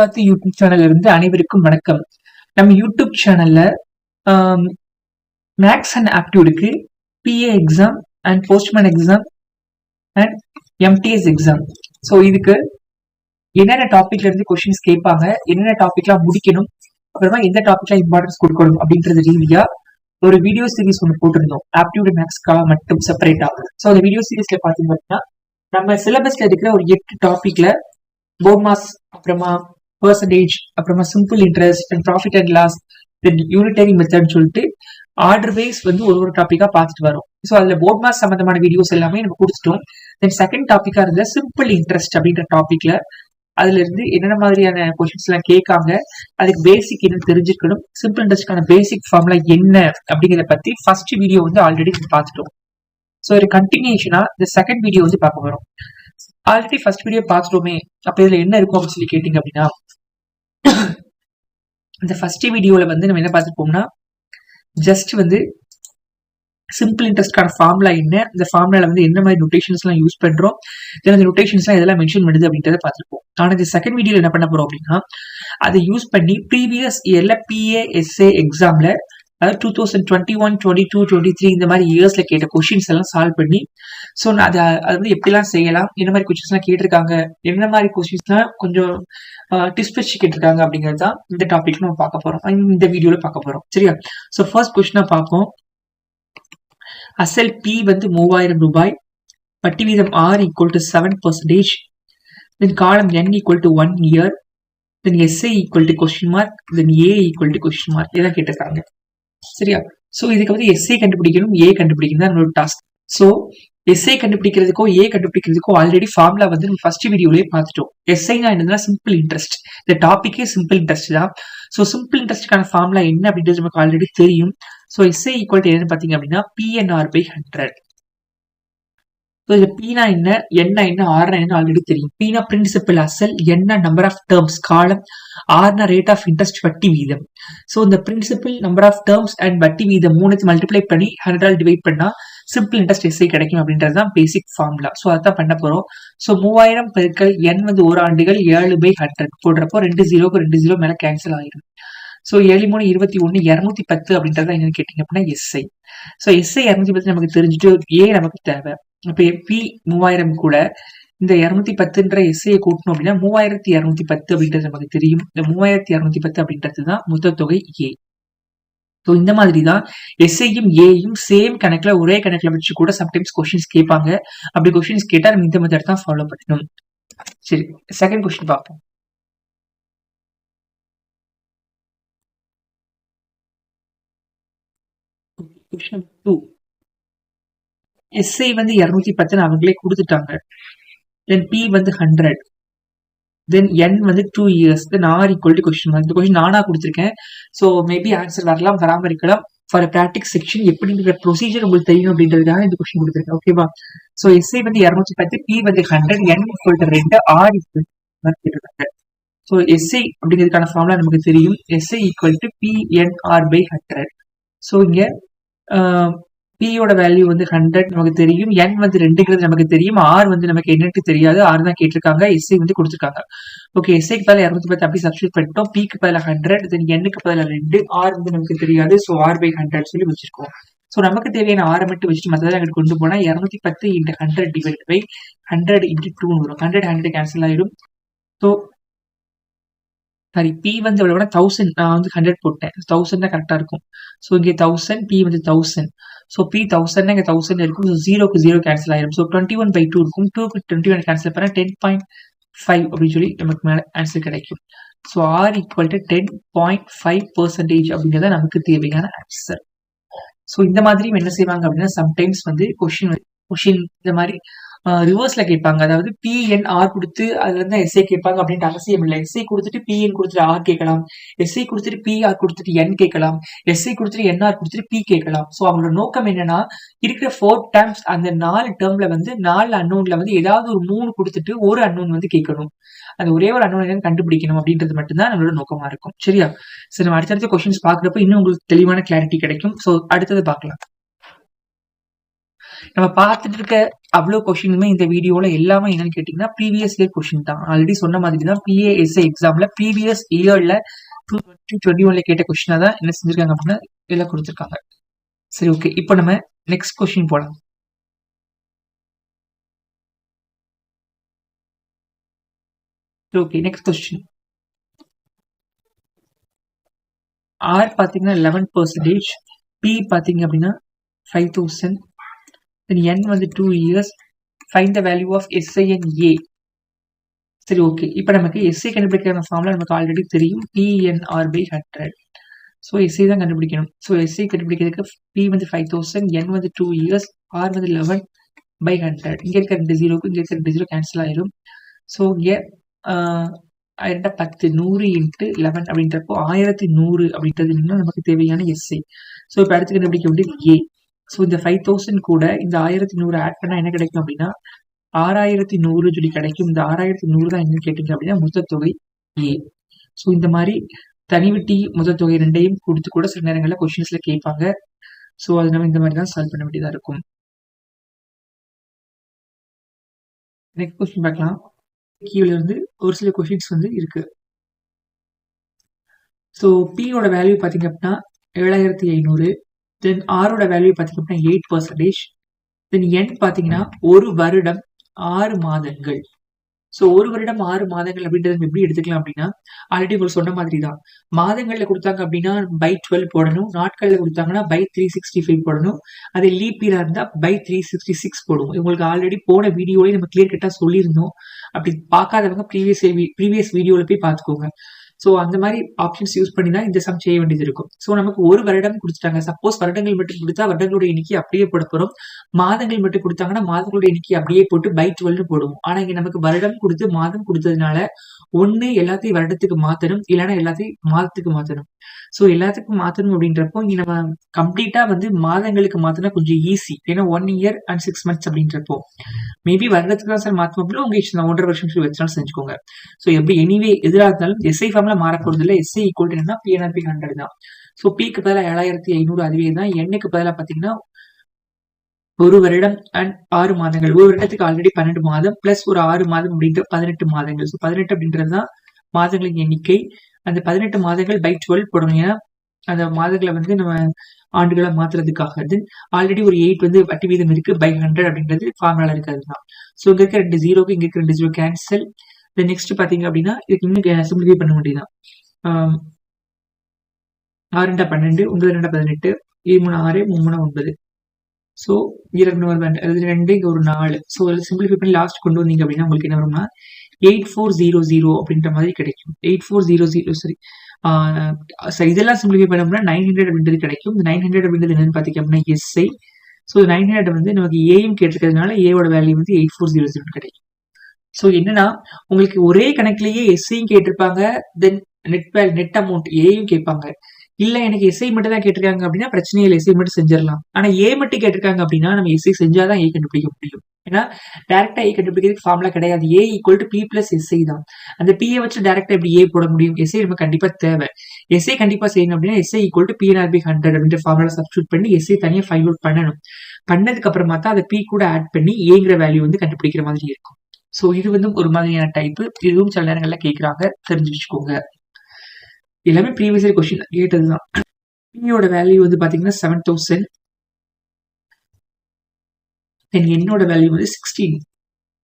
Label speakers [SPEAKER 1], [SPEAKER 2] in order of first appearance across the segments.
[SPEAKER 1] வாத்து யூடியூப் சேனல்ல இருந்து அனைவருக்கும் வணக்கம். நம்ம யூடியூப் சேனல்ல maths and ஆப்டியூடுக்கு PA exam and postman exam and MTS exam so இதுக்கு என்னென்ன டாபிக்ல இருந்து கொஸ்டின்ஸ் கேட்பாங்க என்னென்ன டாபிக்லாம் முடிக்கணும் அப்புறமா எந்த டாபிக்லாம் இம்பார்ட்டன்ஸ் கொடுக்கணும் அப்படின்றது ரீதியா ஒரு வீடியோ சீரிஸ் ஒன்று போட்டிருந்தோம். ஆப்டியூட் மேக்ஸ்க்காக மட்டும் செப்பரேட்டா ஸோ அந்த வீடியோ சீரீஸ்ல பார்த்தீங்க அப்படின்னா நம்ம சிலபஸ்ல இருக்கிற ஒரு எட்டு டாபிக்ல போர்மாஸ் அப்புறமா பர்சன்டேஜ் அப்புறமா simple interest and profit and loss then unitary மெத்தட்னு சொல்லிட்டு ஆர்டர் வைஸ் வந்து ஒரு ஒரு டாப்பிக்கா பார்த்துட்டு வரோம். ஸோ அதில் போர்ட் மாஸ் சம்பந்தமான வீடியோஸ் எல்லாமே நம்ம கொடுத்துட்டோம். தென் செகண்ட் டாப்பிக்காக இருந்த சிம்பிள் இன்ட்ரெஸ்ட் அப்படின்ற டாபிக்ல அதுல இருந்து என்னென்ன மாதிரியான கொஸ்டின்ஸ் எல்லாம் கேட்காங்க அதுக்கு பேசிக் என்ன தெரிஞ்சுக்கணும் சிம்பிள் இன்ட்ரெஸ்ட்கான பேசிக் ஃபார்முலா என்ன அப்படிங்கிறத பத்தி ஃபர்ஸ்ட் வீடியோ வந்து ஆல்ரெடி பார்த்துட்டோம். ஸோ ஒரு கண்டினியூஷனா இந்த செகண்ட் வீடியோ வந்து பார்க்க வரும் ஆல்ரெடி ஃபர்ஸ்ட் வீடியோ பார்த்துட்டோமே. அப்ப இதுல என்ன இருக்கும் அப்படின்னு சொல்லி கேட்டீங்க அப்படின்னா இந்த ஃபர்ஸ்ட் வீடியோவில் வந்து நம்ம என்ன பார்த்துருப்போம்னா ஜஸ்ட் வந்து சிம்பிள் இன்ட்ரெஸ்ட்கான ஃபார்முலா என்ன இந்த ஃபார்முலால வந்து என்ன மாதிரி நொட்டேஷன்ஸ்லாம் யூஸ் பண்றோம் தென் அந்த நொட்டேஷன்ஸ் இதெல்லாம் மென்ஷன் பண்ணுது அப்படின்றத பார்த்துருப்போம் ஆனால் இந்த செகண்ட் வீடியோ என்ன பண்ண போறோம் அப்படின்னா அதை யூஸ் பண்ணி ப்ரீவியஸ் இயர்ல பிஏஎஸ்ஏ எக்ஸாமில் எக்ஸாம்ல அதாவது two thousand twenty one twenty two twenty three இந்த மாதிரி இயர்ஸ்ல கேட்ட கொஷின்ஸ் எல்லாம் சால்வ் பண்ணி ஸோ அதை அது வந்து எப்படிலாம் செய்யலாம் என்ன மாதிரி கொஷின்ஸ்லாம் எல்லாம் கேட்டிருக்காங்க என்ன மாதிரி கொஷின்ஸ்லாம் கொஞ்சம் டிஸ்ட் வச்சு கேட்டிருக்காங்க அப்படிங்கிறது தான் இந்த டாபிக் நம்ம பார்க்க போறோம். இந்த வீடியோல பார்க்க போறோம். சரியா? ஸோ ஃபர்ஸ்ட் கொஸ்டினா பார்ப்போம். அசல் பி வந்து மூவாயிரம் ரூபாய் வட்டி வீதம் R equal to seven percentage then காலம் N equal to one year then SI equal to question mark then A equal to question mark இதான் கேட்டிருக்காங்க. சரியா? சோ இதுக்கு வந்து எஸ்ஐ கண்டுபிடிக்கணும் ஏ கண்டுபிடிக்கணும் தான் நம்மளோட டாஸ்க் சோ எஸ்ஐ கண்டுபிடிக்கிறதுக்கோ ஏ கண்டுபிடிக்கிறதுக்கோ ஆல்ரெடி ஃபார்முலா வந்து நம்ம ஃபர்ஸ்ட் வீடியோலயே பார்த்துட்டோம். எஸ்ஐனா என்னதுன்னா சிம்பிள் இன்ட்ரெஸ்ட் இந்த டாபிக்கே சிம்பிள் இன்ட்ரெஸ்ட் தான். ஸோ சிம்பிள் இன்ட்ரெஸ்ட்கான ஃபார்முலா என்ன அப்படின்றது நமக்கு ஆல்ரெடி தெரியும். ஸோ எஸ்ஐ ஈக்குவல் டு என்னன்னு பார்த்தீங்க அப்படின்னா பிஎன்ஆர் பை ஹண்ட்ரட் ஸோ இது பீனா என்ன என்ன என்ன ஆர்னா என்ன ஆல்ரெடி தெரியும். பீனா பிரின்சிபல் அசல் என்ன நம்பர் ஆஃப் டேர்ம்ஸ் காலம் ஆர்னா ரேட் ஆஃப் இன்ட்ரெஸ்ட் வட்டி வீதம். ஸோ இந்த principal number of terms and வட்டி வீதம் மூணுத்து மல்டிப்ளை பண்ணி ஹண்ட்ரட் டிவைட் பண்ணா சிம்பிள் இன்ட்ரெஸ்ட் எஸ்ஐ கிடைக்கும் அப்படின்றது தான் பேசிக் ஃபார்முலா ஸோ அதான் பண்ண போகிறோம் ஸோ மூவாயிரம் பெருக்கள் என் வந்து ஓராண்டுகள் ஏழு பை ஹண்ட்ரட் போடுறப்போ ரெண்டு ஜீரோக்கு ரெண்டு ஜீரோ மேலே கேன்சல் ஆயிடும் ஸோ ஏழு மூணு இருபத்தி ஒன்று இரநூத்தி பத்து அப்படின்றத என்னன்னு கேட்டீங்க அப்படின்னா எஸ்ஐ ஸோ எஸ்ஐ இரநூத்தி பத்து நமக்கு தெரிஞ்சுட்டு ஏ நமக்கு தேவை. இப்போ பி மூவாயிரம் கூட இந்த இரநூத்தி பத்துன்ற எஸ்ஐயை கூட்டணும் அப்படின்னா மூவாயிரத்தி இரநூத்தி பத்து அப்படின்றது நமக்கு தெரியும். இந்த மூவாயிரத்தி இரநூத்தி பத்து அப்படின்றது தான் மொத்த தொகை ஏ ஸோ இந்த மாதிரி தான் எஸ்ஐயும் ஏயும் சேம் கணக்குல ஒரே கணக்குல வச்சு கூட சம்டைம்ஸ் கொஸ்டின்ஸ் கேட்பாங்க. அப்படி கொஸ்டின்ஸ் கேட்டா நம்ம இந்த மெத்தட் தான் ஃபாலோ பண்ணணும். சரி செகண்ட் கொஸ்டின் பார்ப்போம். கொஸ்டின் டூ எஸ்ஐ வந்து இரநூத்தி பத்துன்னு அவங்களே கொடுத்துட்டாங்க. தென் பி வந்து ஹண்ட்ரட் தென் என் வந்து two years then R equal to question இந்த கொஸ்டின் நானா கொடுத்துருக்கேன். ஸோ மேபி ஆன்சர் வரலாம் வராமல் இருக்கலாம் ஃபார் ப்ராக்டிக் செக்ஷன் எப்படிங்கிற ப்ரொசீஜர் உங்களுக்கு தெரியும் அப்படின்றதுக்காக இந்த கொஸ்டின் கொடுத்துருக்கேன். ஓகேவா ஸோ எஸ்ஐ வந்து இரநூத்தி பத்து பி வந்து ஹண்ட்ரட் என் ஈக்குவல் டு ரெண்டு ஆர் ஈக்குவல் கேட்டிருக்காங்க ஸோ எஸ்ஐ அப்படிங்கிறதுக்கான ஃபார்முலா நமக்கு தெரியும். SI equal to PNR by hundred so இங்க பியோட வேல்யூ வந்து ஹண்ட்ரட் நமக்கு தெரியும் என் வந்து ரெண்டுங்கிறது நமக்கு தெரியும் ஆர் வந்து நமக்கு என்னட்டு தெரியாது. ஆர் தான் கேட்டிருக்காங்க எஸ்ஐ வந்து கொடுத்துருக்காங்க. ஓகே எஸ்ஐக்கு பதில் இரநூத்தி பத்து அப்படி சப்ஸ்டியூட் பண்ணிட்டோம். பிக்கு பதில் ஹண்ட்ரட் தென் எண்ணுக்கு பதில் ரெண்டு ஆர் வந்து நமக்கு தெரியாது. ஸோ ஆர் பை ஹண்ட்ரட் சொல்லி வச்சிருக்கோம். ஸோ நமக்கு தேவையான ஆரை மட்டும் வச்சுட்டு மற்றதை அங்கிட்டு கொண்டு போனா இரநூத்தி பத்து into hundred divide by hundred into டூன்னு வரும். ஹண்ட்ரட் ஹண்ட்ரட் கேன்சல் ஆயிடும். ஸோ சாரி பி வந்து எவ்வளோ தௌசண்ட் நான் வந்து ஹண்ட்ரட் போட்டேன். தௌசண்ட் தான் கரெக்டாக இருக்கும். ஸோ இங்கே தௌசண்ட் பி வந்து தௌசண்ட் ஸோ பி தௌசண்ட் இங்கே தௌசண்ட் இருக்கும். ஸோ ஜீரோக்கு ஜீரோ கேன்சல் ஆயிடும் so twenty one by two இருக்கும். டூக்கு டுவெண்ட்டி ஒன் கேன்சல் பண்ணால் டென் பாயிண்ட் ஃபைவ் அப்படின்னு சொல்லி நமக்கு மேலே ஆன்சர் கிடைக்கும். So R equal to ten point five percentage அப்படிங்கிறத நமக்கு தேவையான ஆன்சர் ஸோ இந்த மாதிரி என்ன செய்வாங்க அப்படின்னா சம்டைம்ஸ் வந்து கொஷின் கொஷின் இந்த மாதிரி ரிவர்ஸ்ல கேட்பாங்க. அதாவது பிஎன் ஆர் கொடுத்து அதுல இருந்து எஸ்ஐ கேட்பாங்க அப்படின்ட்டு அவசியம் இல்லை. எஸ்ஐ கொடுத்துட்டு பிஎன் கொடுத்துட்டு ஆர் கேட்கலாம். எஸ்ஐ கொடுத்துட்டு பிஆர் கொடுத்துட்டு என் கேட்கலாம். எஸ்ஐ கொடுத்துட்டு என்ஆர் கொடுத்துட்டு பி கேட்கலாம். ஸோ அவங்களோட நோக்கம் என்னன்னா இருக்கிற ஃபோர் டேர்ம்ஸ் அந்த நாலு டேர்ம்ல வந்து நாலு அன்னோன்ல வந்து ஏதாவது ஒரு மூணு கொடுத்துட்டு ஒரு அன்னோன் வந்து கேட்கணும். அந்த ஒரே ஒரு அன்னோன் என்னன்னு கண்டுபிடிக்கணும் அப்படின்றது மட்டும்தான் நம்மளோட நோக்கமா இருக்கும். சரியா? சரி நம்ம அடுத்தடுத்த கொஸ்டின்ஸ் பாக்குறப்ப இன்னும் உங்களுக்கு தெளிவான கிளாரிட்டி கிடைக்கும். ஸோ அடுத்தது பார்க்கலாம். நம்ம பார்த்துட்டு இருக்க அவ்வளோ கொஷினுமே இந்த வீடியோல எல்லாமே என்னன்னு கேட்டிங்கன்னா ப்ரீவியஸ் இயர் கொஷின் தான். ஆல்ரெடி சொன்ன மாதிரி தான் பிஏஎஸ்ஐ எக்ஸாம்ல ப்ரீவியஸ் இயர்ல டூ டுவெண்ட்டி டுவெண்ட்டி ஒன்ல கேட்ட கொஷினாக தான் என்ன செஞ்சிருக்காங்க அப்படின்னா எல்லாம் கொடுத்துருக்காங்க. சரி ஓகே இப்போ நம்ம நெக்ஸ்ட் கொஸ்டின் போகலாம் ஓகே நெக்ஸ்ட் கொஸ்டின் ஆர் பார்த்தீங்கன்னா லெவன் பர்சன்டேஜ் பி பார்த்தீங்க அப்படின்னா ஃபைவ் தௌசண்ட் தென் என் வந்து two years find the value of SI N A சரி ஓகே இப்போ நமக்கு எஸ்ஐ கண்டுபிடிக்கிற ஃபார்ம்ல நமக்கு ஆல்ரெடி தெரியும். PNR by hundred so SI தான் கண்டுபிடிக்கணும். ஸோ எஸ்ஐ கண்டுபிடிக்கிறதுக்கு பி வந்து ஃபைவ் தௌசண்ட் என் வந்து டூ இயர்ஸ் ஆர் வந்து லெவன் பை ஹண்ட்ரட் இங்கே இருக்க ரெண்டு ஜீரோக்கு இங்கே இருக்க ரெண்டு ஜீரோ கேன்சல் ஆயிடும் ஸோ இங்கே ஆயிரட்டா பத்து நூறு இன்ட்டு லெவன் அப்படின்றப்போ ஆயிரத்தி நூறு அப்படின்றது இன்னும் நமக்கு தேவையான எஸ்ஐ ஸோ இப்போ அடுத்து கண்டுபிடிக்க வேண்டியது ஏ ஸோ இந்த ஃபைவ் தௌசண்ட் கூட இந்த ஆயிரத்தி நூறு ஆட் பண்ணால் என்ன கிடைக்கும் அப்படின்னா ஆறாயிரத்தி நூறு சொல்லி கிடைக்கும். இந்த ஆறாயிரத்தி நூறு தான் என்னன்னு கேட்டீங்க அப்படின்னா மொத்தத்தொகை ஏ ஸோ இந்த மாதிரி தனிவிட்டி மொத்த தொகை ரெண்டையும் கொடுத்து கூட சில நேரங்களில் கொஷின்ஸில் கேட்பாங்க. ஸோ அது நம்ம இந்த மாதிரி தான் சால்வ் பண்ண வேண்டியதாக இருக்கும். நெக்ஸ்ட் கொஸ்டின் பார்க்கலாம். கீழே இருந்து ஒரு சில கொஷின்ஸ் வந்து இருக்கு. ஸோ பியோட வேல்யூ பார்த்தீங்க அப்படின்னா ஏழாயிரத்தி ஐநூறு. தென் ஆரோட வேல்யூ பார்த்தீங்க அப்படின்னா எயிட் பர்சன்டேஜ் தென் என் பார்த்தீங்கன்னா ஒரு வருடம் ஆறு மாதங்கள். ஸோ ஒரு வருடம் ஆறு மாதங்கள் அப்படின்றத நம்ம எப்படி எடுத்துக்கலாம் அப்படின்னா ஆல்ரெடி உங்களுக்கு சொன்ன மாதிரி தான் மாதங்களில் கொடுத்தாங்க அப்படின்னா பை டுவெல் போடணும். நாட்களில் கொடுத்தாங்கன்னா பை த்ரீ சிக்ஸ்டி ஃபைவ் போடணும். அது லீப் இருந்தால் பை த்ரீ சிக்ஸ்டி சிக்ஸ் போடுவோம். உங்களுக்கு ஆல்ரெடி போன வீடியோலயே நம்ம கிளியர் கட்டாக சொல்லியிருந்தோம். அப்படி பார்க்காதவங்க ப்ரீவியஸ் ப்ரீவியஸ் வீடியோவில் போய் பார்த்துக்கோங்க. ஸோ அந்த மாதிரி ஆப்ஷன்ஸ் யூஸ் பண்ணி தான் இந்த சம் செய்ய வேண்டியது இருக்கும். ஸோ நமக்கு ஒரு வருடம் கொடுத்துட்டாங்க. சப்போஸ் வருடங்கள் மட்டும் கொடுத்தா வருடங்களோட எண்ணிக்கை அப்படியே போட போகிறோம் மாதங்கள் மட்டும் கொடுத்தாங்கன்னா மாதங்களோட எண்ணிக்கை அப்படியே போட்டு பை டுவெல்னு போடுவோம். ஆனா இங்கே நமக்கு வருடம் கொடுத்து மாதம் கொடுத்ததுனால ஒன்று எல்லாத்தையும் வருடத்துக்கு மாத்தணும். இல்லைன்னா எல்லாத்தையும் மாதத்துக்கு மாத்தணும். ஸோ எல்லாத்துக்கும் மாத்தணும் அப்படின்றப்போ இங்க நம்ம கம்ப்ளீட்டா வந்து மாதங்களுக்கு மாற்றினா கொஞ்சம் ஈஸி ஏன்னா one year and six months அப்படின்றப்போ. மேபி வருடத்துக்கு தான் சார் மாத்தணும் அப்படின்னா உங்கள் இஷ்டம் ஒன்றரை வருஷம் வச்சாலும் செஞ்சுக்கோங்க. ஸோ எப்படி எனிவே எதிராக இருந்தாலும் எஸ்ஐ ஃபார்முலா மாற இல்லை எஸ்சி ஈக்குவல் என்னன்னா பிஎன்ஆர்பி ஹண்ட்ரட் தான். ஸோ பிக்கு பதிலாக ஏழாயிரத்தி ஐநூறு அதுவே தான். எண்ணுக்கு பதிலாக பார்த்தீங்கன்னா ஒரு வருடம் அண்ட் ஆறு மாதங்கள். ஒரு வருடத்துக்கு ஆல்ரெடி பன்னெண்டு மாதம் பிளஸ் ஒரு ஆறு மாதம் அப்படின்ற பதினெட்டு மாதங்கள். ஸோ பதினெட்டு அப்படின்றது தான் மாதங்களின் எண்ணிக்கை. அந்த பதினெட்டு மாதங்கள் பை டுவெல் போடணும். ஏன்னா அந்த மாதங்களை வந்து நம்ம ஆண்டுகளை மாத்துறதுக்காக தென் ஆல்ரெடி ஒரு எயிட் வந்து வட்டி வீதம் இருக்கு. பை ஹண்ட்ரட் அப்படின்றது ஃபார்முலா இருக்கிறது தான். ஸோ இங்க இருக்க ரெண்டு ஜீரோக்கு இங்க இருக்க ரெண்டு ஜீரோ கேன்சல் தென் நெக்ஸ்ட் பாத்தீங்க அப்படின்னா இதுக்கு இன்னும் சிம்பிளிஃபை பண்ண முடியுதான் ஆறு ரெண்டா பன்னெண்டு ஒன்பது ரெண்டா பதினெட்டு இது மூணு ஆறு மூணு ஒன்பது. ஸோ இரண்டு ஒரு அது ரெண்டு இங்கே ஒரு நாலு. ஸோ அதில் சிம்பிளிஃபை பண்ணி லாஸ்ட் கொண்டு வந்தீங்க அப்படின்னா உங்களுக்கு என்ன வரும்னா எயிட் ஃபோர் ஜீரோ ஜீரோ அப்படின்ற மாதிரி கிடைக்கும். எயிட் ஃபோர் ஜீரோ ஜீரோ சரி சரி இதெல்லாம் சிம்பிளிஃபை பண்ணோம்னா நைன் ஹண்ட்ரட் அப்படின்றது கிடைக்கும். இந்த நைன் ஹண்ட்ரட் அப்படின்றது என்னன்னு பார்த்தீங்க அப்படின்னா எஸ்ஐ ஸோ நைன் ஹண்ட்ரட் வந்து நமக்கு ஏயும் கேட்டிருக்கிறதுனால ஏவோட வேல்யூ வந்து எயிட் ஃபோர் ஜீரோ ஜீரோ கிடைக்கும். ஸோ என்னன்னா உங்களுக்கு ஒரே கணக்குலயே எஸ்ஐயும் கேட்டிருப்பாங்க then net value net amount ஏயும் கேட்பாங்க. இல்ல எனக்கு எஸ்ஐ மட்டும் தான் கேட்டிருக்காங்க அப்படின்னா பிரச்சனை இல்லை எஸ்ஐ மட்டும் செஞ்சிடலாம். ஆனா ஏ மட்டும் கேட்டிருக்காங்க அப்படின்னா நம்ம எஸ்ஐ செஞ்சாதான் ஏ கண்டுபிடிக்க முடியும். ஏன்னா டேரக்டா ஏ கண்டுபிடிக்கிறதுக்கு ஃபார்ம்ல கிடையாது. A equal to P plus SI தான். அந்த பிஏ வச்சு டேரக்டா எப்படி ஏ போட முடியும்? எஸ்ஐ நம்ம கண்டிப்பா தேவை. எஸ்ஐ கண்டிப்பா செய்யணும் அப்படின்னா SI equal to PNR by hundred அப்படின்ற ஃபார்முலா சப்ஸ்டியூட் பண்ணி எஸ்ஐ தனியாக ஃபைல் அவுட் பண்ணணும். பண்ணதுக்கு அப்புறமா தான் அதை பி கூட ஆட் பண்ணி ஏங்கிற வேல்யூ வந்து கண்டுபிடிக்கிற மாதிரி இருக்கும். ஸோ இது வந்து ஒரு மாதிரியான டைப் இதுவும் சில நேரங்கள்ல கேட்குறாங்க தெரிஞ்சு வச்சுக்கோங்க. எல்லாமே ப்ரீவியஸ் இயர் கொஸ்டின் கேட்டதுதான். பியோட வேல்யூ வந்து பாத்தீங்கன்னா செவன் தௌசண்ட் தென் என்னோட வேல்யூ வந்து சிக்ஸ்டீன்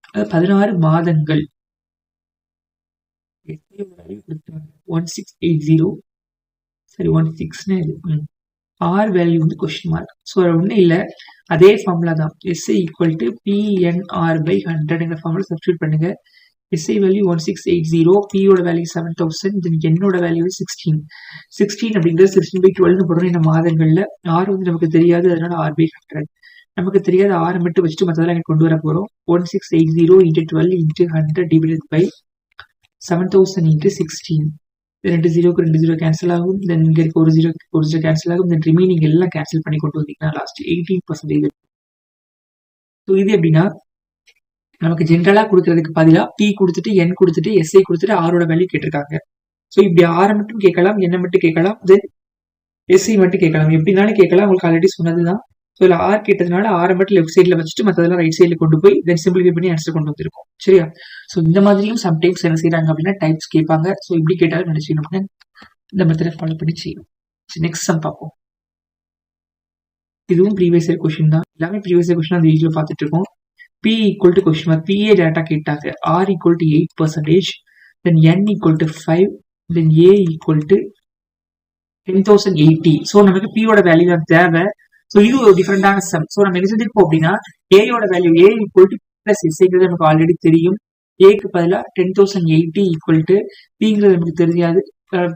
[SPEAKER 1] அதாவது பதினாறு மாதங்கள். ஒன் சிக்ஸ் எயிட் ஜீரோ சரி ஒன் சிக்ஸ்னு இருக்கு ஆர் வேல்யூ வந்து கொஸ்டின் மார்க் ஸோ ஒன்றும் இல்லை. அதே ஃபார்முலா தான். SI equal to PNR by ஹண்ட்ரட்ங்கிற formula substitute பண்ணுங்க. SI value one six eight zero பியோட வேல்யூ செவன் தௌசண்ட் தென் என்னோட வேல்யூ சிக்ஸ்டீன் சிக்ஸ்டீன் அப்படிங்கிறது சிக்ஸ்டீன் பை டுவெல்னு போடுறோம் இந்த மாதங்களில். ஆர் வந்து நமக்கு தெரியாது அதனால ஆர் பை ஹண்ட்ரட் நமக்கு தெரியாத ஆறு மட்டும் வச்சுட்டு மற்றதெல்லாம் எனக்கு கொண்டு வர போகிறோம் one six eight zero into twelve into hundred divided by seven thousand into sixteen ரெண்டு ஜீரோக்கு ரெண்டு ஜீரோ கேன்சல் ஆகும் தென் இங்கே இருக்க ஒரு ஜீரோ ஒரு ஜீரோ கேன்சல் ஆகும் தென் ரிமைனிங் எல்லாம் கேன்சல் பண்ணி கொண்டு வந்தீங்கன்னா லாஸ்ட் எயிட்டீன் பர்சன்டேஜ் ஸோ இது எப்படின்னா நமக்கு ஜென்ரலா கொடுக்கறதுக்கு பதிலாக பி கொடுத்துட்டு என் கொடுத்துட்டு எஸ்ஐ கொடுத்துட்டு ஆரோட வேல்யூ கேட்டிருக்காங்க. ஸோ இப்படி ஆரை மட்டும் கேட்கலாம் என்ன மட்டும் கேட்கலாம் தென் எஸ்ஐ மட்டும் கேட்கலாம். எப்படினாலும் கேட்கலாம் உங்களுக்கு ஆல்ரெடி சொன்னது தான் ஸோ இதில் ஆர் கேட்டதுனால ஆரை மட்டும் லெஃப்ட் சைடில் வச்சுட்டு மற்றதெல்லாம் ரைட் சைடில் கொண்டு போய் தென் சிம்பிளிஃபை பண்ணி ஆன்சர் கொண்டு வந்திருக்கோம். சரியா? ஸோ இந்த மாதிரியும் சம்டைம்ஸ் என்ன செய்யறாங்க அப்படின்னா டைப்ஸ் கேட்பாங்க. ஸோ இப்படி கேட்டாலும் என்ன செய்யணும் இந்த மெத்தடை ஃபாலோ பண்ணி செய்யணும். நெக்ஸ்ட் சம் பார்ப்போம். இதுவும் ப்ரீவியஸ் இயர் கொஸ்டின் தான். எல்லாமே ப்ரீவியஸ் இயர் கொஸ்டின் அந்த வீடியோ பார்த்துட்டு இருக்கோம். P equal to question mark PA data கேட்டாங்க. R equal to eight percentage then N equal to five then A equal to ten thousand eighty so நமக்கு பியோட value தான் தேவை. ஸோ இது ஒரு டிஃப்ரெண்டான சம் ஸோ நம்ம என்ன செஞ்சிருப்போம் அப்படின்னா ஏயோட value A equal to plus எஸ்ஐங்கிறது நமக்கு ஆல்ரெடி தெரியும். ஏக்கு பதிலாக ten thousand eighty equal to பிங்கிறது நமக்கு தெரியாது.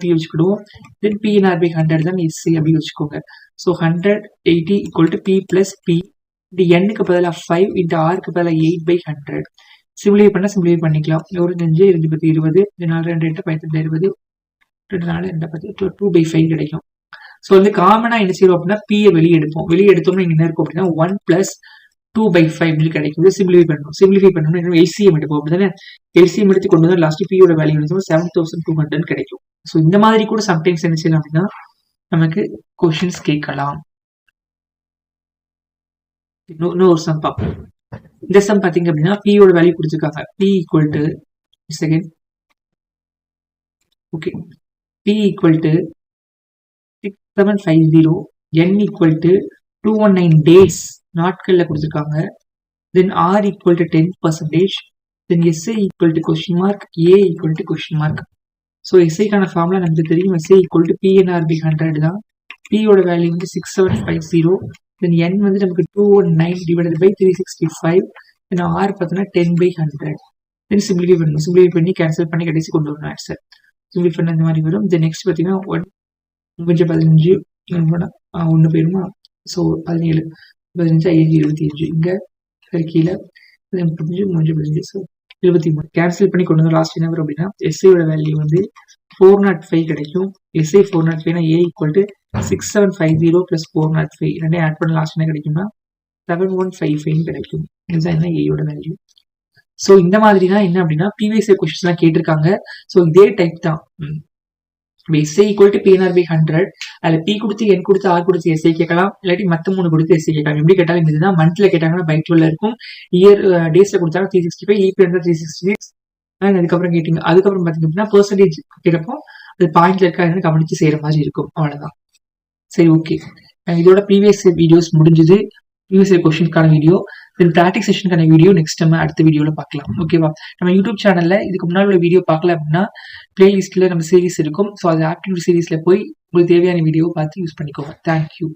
[SPEAKER 1] பி வச்சுக்கிடுவோம். தென் பிஎன்ஆர் பை ஹண்ட்ரட் தான் எஸ்சி அப்படின்னு வச்சுக்கோங்க. So hundred eighty equal to P plus P இந்த எண்ணுக்கு பதிலாக ஃபைவ் இந்த ஆருக்கு பதிலாக எயிட் பை ஹண்ட்ரட் சிம்பிளிஃபை பண்ணால் சிம்பிளிஃபை பண்ணிக்கலாம். இருபத்தஞ்சு அஞ்சு ரெண்டு பத்து இருபது நாலு ரெண்டு எட்டு பதினெட்டு இருபது ரெண்டு நாலு ரெண்டு பத்து டூ பை ஃபைவ் கிடைக்கும். ஸோ வந்து காமனாக என்ன செய்வோம் அப்படின்னா பியை வெளியே எடுப்போம். வெளியே எடுத்தோம்னா என்ன இருக்கும் அப்படின்னா one plus two by five இப்படி கிடைக்கும். சிம்பிளிஃபை பண்ணணும். சிம்பிளிஃபை பண்ணணும் எல்சிஎம் எடுப்போம். அப்படிதானே எல்சிஎம் எடுத்து கொண்டு வந்து லாஸ்ட் பியோட வேல்யூ எடுத்தோம் செவன் தௌசண்ட் டூ ஹண்ட்ரட் கிடைக்கும். ஸோ இந்த மாதிரி கூட சம்டைம்ஸ் என்ன செய்யலாம் அப்படின்னா நமக்கு கொஷின்ஸ் கேட்கலாம். இன்னும் ஒரு சம் பார்ப்போம் இந்த சம் பார்த்தீங்க அப்படின்னா பியோட வேல்யூ கொடுத்துருக்காங்க. P equal to second okay P equal to six seven five zero N equal to two one nine days நாட்களில் கொடுத்துருக்காங்க. Then R equal to ten percentage then SI equal to question mark A equal to question mark so எஸ்ஐக்கான ஃபார்ம்லாம் நமக்கு தெரியும். SI equal to PNR by hundred தான். பியோட value வந்து six seven five zero then N வந்து நமக்கு two one nine divided by three sixty five then R பார்த்தோன்னா ten by hundred then simplify பண்ணணும் சிம்பிளிஃபை பண்ணி கேன்சல் பண்ணி கடைசி கொண்டு வரணும் ஆன்சர் சிம்பிளிஃபை பண்ண இந்த மாதிரி வரும். தென் நெக்ஸ்ட் பார்த்தீங்கன்னா ஒன் அஞ்சு பதினஞ்சு ஒன்று போயிருமா ஸோ பதினேழு பதினஞ்சு ஐந்து இருபத்தி அஞ்சு இங்கே கீழே பதினஞ்சு மூணு பதினஞ்சு ஸோ இருபத்தி மூணு கேன்சல் பண்ணி கொண்டு வந்து லாஸ்ட் என்ன வரும் அப்படின்னா எஸ்ஐயோட வேல்யூ வந்து ஃபோர் நாட் ஃபைவ் கிடைக்கும் SI four nought ஃபைவ்னா A equal to six seven five zero plus four nought five ரெண்டே ஆட் பண்ண லாஸ்ட் என்ன கிடைக்கும்னா செவன் ஒன் ஃபைவ் ஃபைவ் கிடைக்கும் இதுதான் என்ன ஏயோட வேல்யூ ஸோ இந்த மாதிரி தான் என்ன அப்படின்னா பிவிஎஸ்ஏ கொஸ்டின்ஸ்லாம் கேட்டிருக்காங்க ஸோ இதே டைப் தான் SI equal to PNR by hundred அதில் பி கொடுத்து என் கொடுத்து ஆர் கொடுத்து எஸ்ஐ கேட்கலாம். இல்லாட்டி மற்ற மூணு கொடுத்து எஸ்ஐ கேட்கலாம். எப்படி கேட்டாலும் இதுதான். மந்த்ல கேட்டாங்கன்னா பை டுவெல் இருக்கும். இயர் டேஸ்ல uh, கொடுத்தாலும் த்ரீ சிக்ஸ்டி ஃபைவ் லீப் இருந்தால் த்ரீ சிக்ஸ்டி சிக்ஸ் அண்ட் அதுக்கப்புறம் கேட்டிங்க அதுக்கப்புறம் பார்த்தீங்க அப்படின்னா பர்சன்டேஜ் கேட்கப்போ அது பாயிண்ட்ல இருக்காதுன்னு கவனிச்சு செய்யற மாதிரி இருக்கும். அவ்வளவுதான். சரி ஓகே இதோட ப்ரீவியஸ் வீடியோஸ் முடிஞ்சது. ப்ரீவியஸ் கொஸ்டின்கான வீடியோ தென் ப்ராக்டிக் செஷனுக்கான வீடியோ நெக்ஸ்ட் நம்ம அடுத்த வீடியோவில் பார்க்கலாம். ஓகேவா நம்ம யூடியூப் சேனலில் இதுக்கு முன்னாடி உள்ள வீடியோ பார்க்கல அப்படின்னா பிளேலிஸ்ட்டில் நம்ம சீரிஸ் இருக்கும். ஸோ அது ஆக்டிவிட்டி சீரீஸில் போய் உங்களுக்கு தேவையான வீடியோ பார்த்து யூஸ் பண்ணிக்கோங்க. தேங்க்யூ